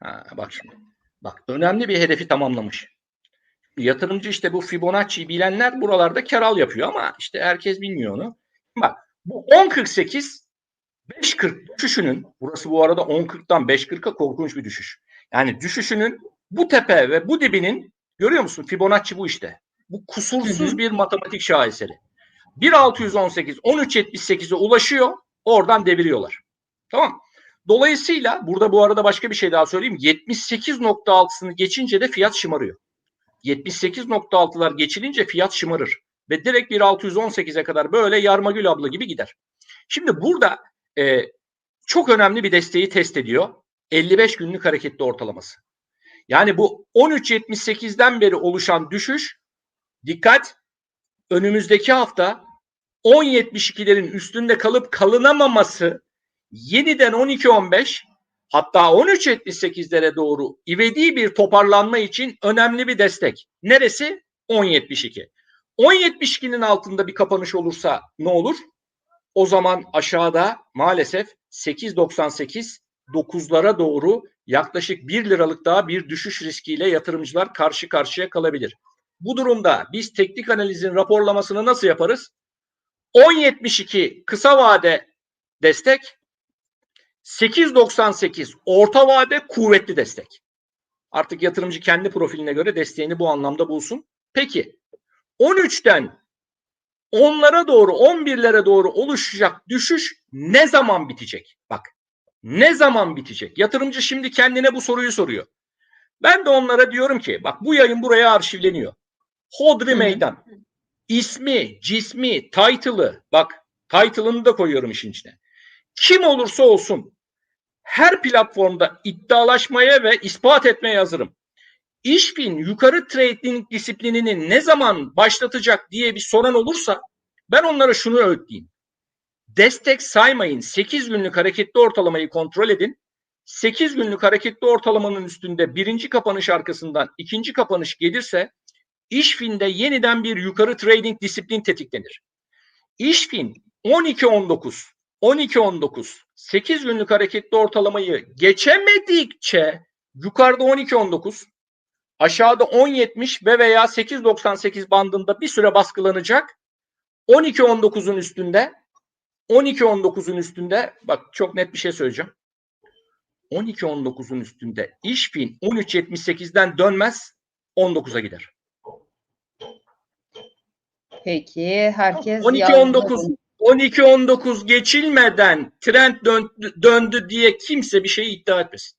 Ha, bak şimdi. Bak önemli bir hedefi tamamlamış. Yatırımcı işte bu Fibonacci'yi bilenler buralarda kar al yapıyor ama işte herkes bilmiyor onu. Bak bu 10.48 5.40 düşüşünün burası bu arada 10.40'dan 5.40'a korkunç bir düşüş. Yani düşüşünün bu tepe ve bu dibinin görüyor musun Fibonacci bu işte. Bu kusursuz Hı hı. bir matematik şaheseri. 1.618 13.78'e ulaşıyor oradan deviriyorlar. Tamam. Dolayısıyla burada bu arada başka bir şey daha söyleyeyim. 78.6'sını geçince de fiyat şımarıyor. 78.6'lar geçilince fiyat şımarır. Ve direkt 1.618'e kadar böyle Yarmagül abla gibi gider. Şimdi burada e, çok önemli bir desteği test ediyor. 55 günlük hareketli ortalaması. Yani bu 13.78'den beri oluşan düşüş dikkat önümüzdeki hafta 10.72'lerin üstünde kalıp kalınamaması yeniden 12.15 hatta 13.78'lere doğru ivedi bir toparlanma için önemli bir destek. Neresi? 10.72. 10.72'nin altında bir kapanış olursa ne olur? O zaman aşağıda maalesef 8.98 9'lara doğru yaklaşık 1 liralık daha bir düşüş riskiyle yatırımcılar karşı karşıya kalabilir. Bu durumda biz teknik analizin raporlamasını nasıl yaparız? 10.72 kısa vade destek, 8.98 orta vade kuvvetli destek. Artık yatırımcı kendi profiline göre desteğini bu anlamda bulsun. Peki 13'ten 10'lara doğru 11'lere doğru oluşacak düşüş ne zaman bitecek? Bak ne zaman bitecek? Yatırımcı şimdi kendine bu soruyu soruyor. Ben de onlara diyorum ki bak bu yayın buraya arşivleniyor. Hodri meydan. İsmi, cismi, title'ı bak title'ını da koyuyorum işin içine. Kim olursa olsun her platformda iddialaşmaya ve ispat etmeye hazırım. İşbin yukarı trading disiplinini ne zaman başlatacak diye bir soran olursa ben onlara şunu öğütleyeyim. Destek saymayın. 8 günlük hareketli ortalamayı kontrol edin. 8 günlük hareketli ortalamanın üstünde birinci kapanış arkasından ikinci kapanış gelirse İşfin'de yeniden bir yukarı trading disiplin tetiklenir. İşfin 12-19 12-19 8 günlük hareketli ortalamayı geçemedikçe yukarıda 12-19 aşağıda 10.70 ve veya 8.98 bandında bir süre baskılanacak. 12.19'un üstünde 12.19'un üstünde bak çok net bir şey söyleyeceğim. 12.19'un üstünde işpin 13.78'den dönmez 19'a gider. Peki herkes 12-19 12-19 geçilmeden trend döndü, döndü diye kimse bir şey iddia etmesin.